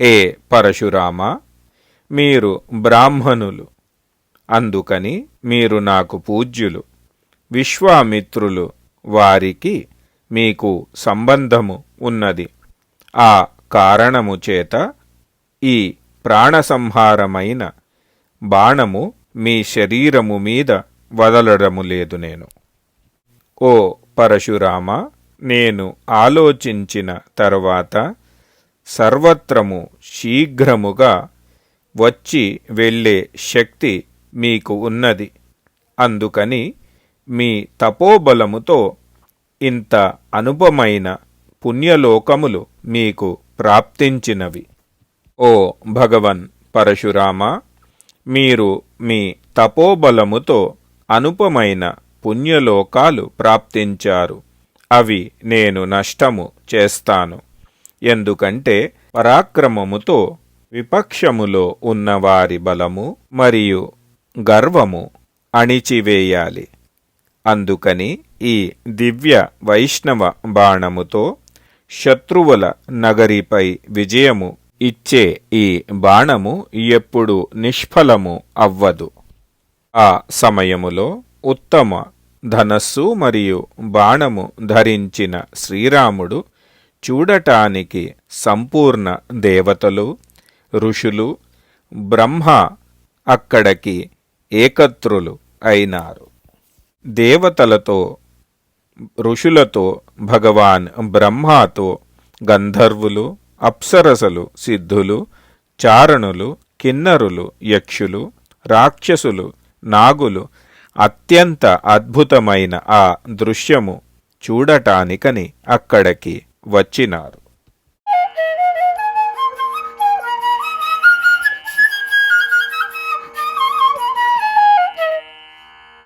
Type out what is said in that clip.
ఏ పరశురామ? మీరు బ్రాహ్మణులు. అందుకని మీరు నాకు పూజ్యులు. విశ్వామిత్రులు వారికి మీకు సంబంధము ఉన్నది. ఆ కారణము చేత ఈ ప్రాణసంహారమైన బాణము మీ శరీరము మీద వదలడము లేదు నేను. ఓ పరశురామ నేను ఆలోచించిన తర్వాత సర్వత్రము శీఘ్రముగా వచ్చి వెళ్ళే శక్తి మీకు ఉన్నది. అందుకని మీ తపోబలముతో ఇంత అనుపమైన పుణ్యలోకములు మీకు ప్రాప్తించినవి. ఓ భగవన్ పరశురామ మీరు మీ తపోబలముతో అనుపమైన పుణ్యలోకాలు ప్రాప్తించారు. అవి నేను నష్టము చేస్తాను. ఎందుకంటే పరాక్రమముతో విపక్షములో ఉన్నవారి బలము మరియు గర్వము అణిచివేయాలి. అందుకని ఈ దివ్య వైష్ణవ బాణముతో శత్రువుల నగరిపై విజయము ఇచ్చే ఈ బాణము ఎప్పుడు నిష్ఫలము అవ్వదు. ఆ సమయములో ఉత్తమ ధనస్సు మరియు బాణము ధరించిన శ్రీరాముడు చూడటానికి సంపూర్ణ దేవతలు ఋషులు బ్రహ్మ అక్కడికి ఏకత్రులు అయినారు. దేవతలతో ఋషులతో భగవాన్ బ్రహ్మతో గంధర్వులు అప్సరసలు సిద్ధులు చారణులు కిన్నరులు యక్షులు రాక్షసులు నాగులు అత్యంత అద్భుతమైన ఆ దృశ్యము చూడటానికని అక్కడికి వచ్చినారు